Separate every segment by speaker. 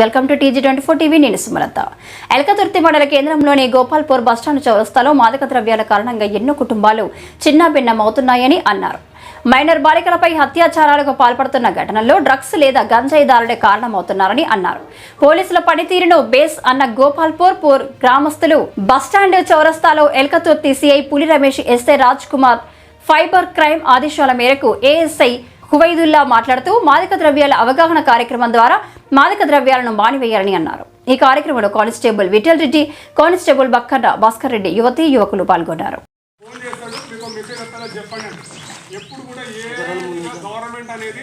Speaker 1: Welcome to TG twenty four TV నేను సుమలత. ఎలకతుర్తి మండల కేంద్రంలోని గోపాల్పూర్ బస్టాండ్ చౌరస్తాలో మాదక ద్రవ్యాల కారణంగా ఎన్నో కుటుంబాలు చిన్నాభిన్నమవుతున్నాయని అన్నారు. మైనర్ బాలికలపై అత్యాచారాలకు పాల్పడుతున్న ఘటనల్లో డ్రగ్స్ లేదా గంజాయి దారుడే కారణమవుతున్నారని అన్నారు. పోలీసుల పనితీరును బేస్ అన్న గోపాల్పూర్ పూర్ గ్రామస్తులు బస్టాండ్ చౌరస్తాలో Elkathurthi CI Puli Ramesh SI Raj Kumar cyber crime ఆదేశాల మేరకు ఏఎస్ఐ హువైదుల్లా మాట్లాడుతూ మాదక ద్రవ్యాల అవగాహన కార్యక్రమం ద్వారా మాదక ద్రవ్యాలను మానివేయాలని అన్నారు. ఈ కార్యక్రమంలో కానిస్టేబుల్ విఠల్ రెడ్డి కానిస్టేబుల్ బక్కన్న భాస్కర్ రెడ్డి యువతి యువకులు పాల్గొన్నారు.
Speaker 2: ఫోన్ చేస్తాడు మీకు మెసేజ్ వస్తుందో చెప్పండి అండి. ఎప్పుడు కూడా ఏ గవర్నమెంట్ అనేది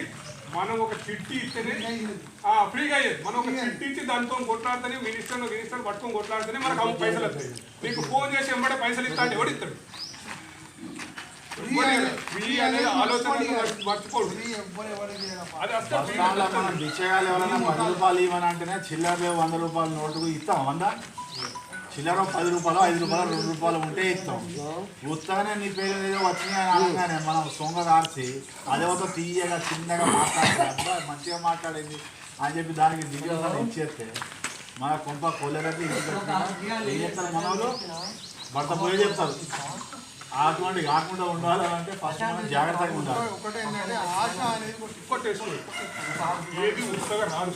Speaker 2: మనం ఒక చిట్టి ఇస్తేనే ఆ, ఫ్రీగా అయ్యేది మనం ఒక చిట్టి ఇచ్చి దాంతో కొట్లాడితేనే మినిస్టర్ మినిస్టర్ పట్టుకొని కొట్లాడితేనే మనకు అమ్మ పైసలు వస్తాయి. మీకు ఫోన్ చేసి ఎంబడే పైసలు ఇస్తా అంటే ఎవడిస్తాడు
Speaker 3: మనం బిచ్చగాళ్ళు ఎవరైనా పది రూపాయలు ఇవ్వని అంటేనే చిల్లర వంద రూపాయల నోటుకు ఇస్తాం వంద చిల్లర పది రూపాయలు ఐదు రూపాయలు రెండు రూపాయలు ఉంటే ఇస్తాం ఉత్తగానే నీ పేరు ఏదో వచ్చినాయి అనగానే మనం సొంగ రాసి అదేవతో తీయగా చిన్నగా మాట్లాడి మంచిగా మాట్లాడింది అని చెప్పి దానికి దివ్యంగా ఇచ్చేస్తే మన కొంప కొల్లెరకి ఇంటికి ఏం భర్త పోయి చెప్తారు అటువంటి కాకుండా ఉండాలంటే ఫస్ట్ మనం జాగ్రత్తగా ఉండాలి.
Speaker 4: ఒకటి ఏంటంటే ఆశ అనేది
Speaker 2: కొట్టేసుకోండి ఏది ఉత్తగా రాదు.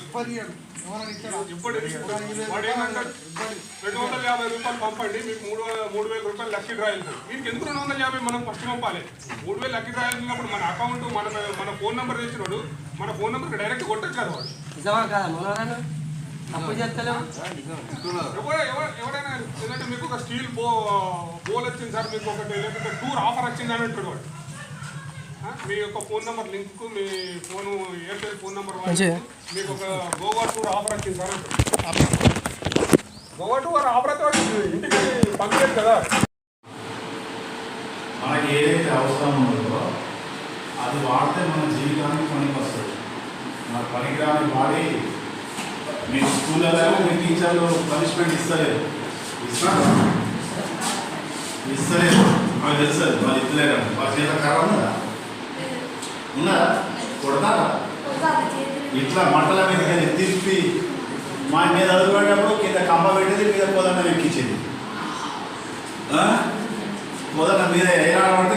Speaker 2: రెండు వందల యాభై రూపాయలు పంపండి మీకు మూడు వందల- మూడు వేల రూపాయలు లక్కీ డ్రా వెళ్తాయి వీరికి ఎందుకు రెండు వందల యాభై మనం ఫస్ట్ పంపాలి? మూడు వేలు లక్కీ డ్రా వెళ్ళినప్పుడు మన అకౌంట్ మన మన ఫోన్ నెంబర్ తెచ్చినాడు మన ఫోన్ నెంబర్ డైరెక్ట్ కొట్టచ్చు కదా వాడు.
Speaker 5: నిజమా కాదా? తప్పు చేస్తలేము
Speaker 2: ఎవరైనా ఎందుకంటే మీకు ఒక స్టీల్ బో బోల్ వచ్చింది సార్ మీకు ఒకటి లేకపోతే టూర్ ఆఫర్ వచ్చింది అని అంటాడు వాడు. మీ యొక్క ఫోన్ నెంబర్ లింక్ మీ ఫోన్ ఎయిర్టెల్ ఫోన్ నెంబర్ మీకు ఒక గోవా టూర్ ఆఫర్ వచ్చింది సార్ అంటాడు. గోవా టూర్ ఆఫర్ అయితే ఇంటికి పంపించదు కదా.
Speaker 3: మనకి ఏదైతే అవసరం ఉందో అది వాడితే మన జీవితానికి పనికి వస్తుంది మన పనికిరాని వాడి మీ స్కూళ్ళలో మీ టీచర్లు పనిష్మెంట్ ఇస్తలేరు. ఇస్తా ఇస్తలేరు. మాకు తెలుసు అది, వాళ్ళు ఇస్తలేరు వాళ్ళ చేత కర్ర ఉన్నదా? ఉన్నదా? కొడతారా? ఇట్లా మంటల మీద కానీ తిప్పి మా మీద అదుపుకునేటప్పుడు కింద కంప పెట్టేది మీద పొదన్న ఎక్కించేది ఆ? మీద ఏడాడ పడితే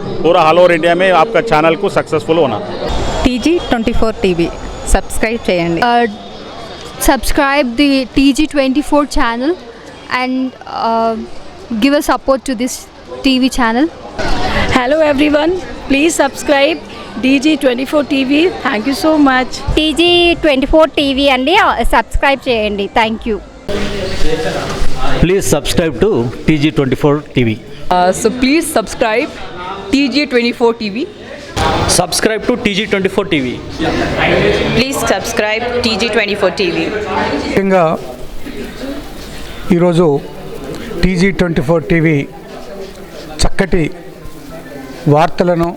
Speaker 6: पूरा ऑल ओवर इंडिया में आपका चैनल को सक्सेसफुल होना
Speaker 7: TG24 TV. Subscribe చేయండి
Speaker 8: uh, subscribe the TG24 channel and uh, give a support to this TV channel.
Speaker 9: Hello everyone, please subscribe DG24 TV. Thank you so much.
Speaker 1: TG twenty four TV అండి subscribe చేయండి thank you
Speaker 10: Please subscribe to TG24 TV.
Speaker 9: Uh, so please subscribe TG24 TV.
Speaker 10: Subscribe to TG24 TV.
Speaker 7: Please subscribe TG24 TV.
Speaker 4: ముఖ్యంగా ఈరోజు TG twenty four TV చక్కటి వార్తలను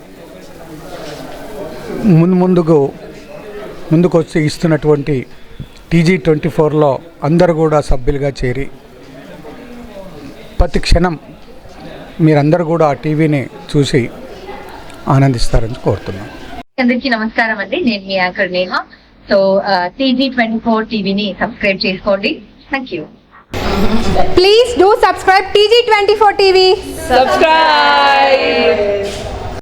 Speaker 4: ముందు ముందుకు ముందుకు వచ్చి ఇస్తున్నటువంటి టీజీ ట్వంటీ ఫోర్లో అందరూ కూడా సభ్యులుగా చేరి ప్రతి క్షణం మీరందరూ కూడా ఆ టీవీని చూసి ఆనందిస్తారని కోరుతున్నాను
Speaker 11: అందరికీ నమస్కారం అండి. నేను మీ anchor Neha. So TG twenty four టీవీని సబ్స్క్రైబ్ చేసుకోండి. Thank you
Speaker 8: Please do subscribe TG24 TV.
Speaker 9: Subscribe.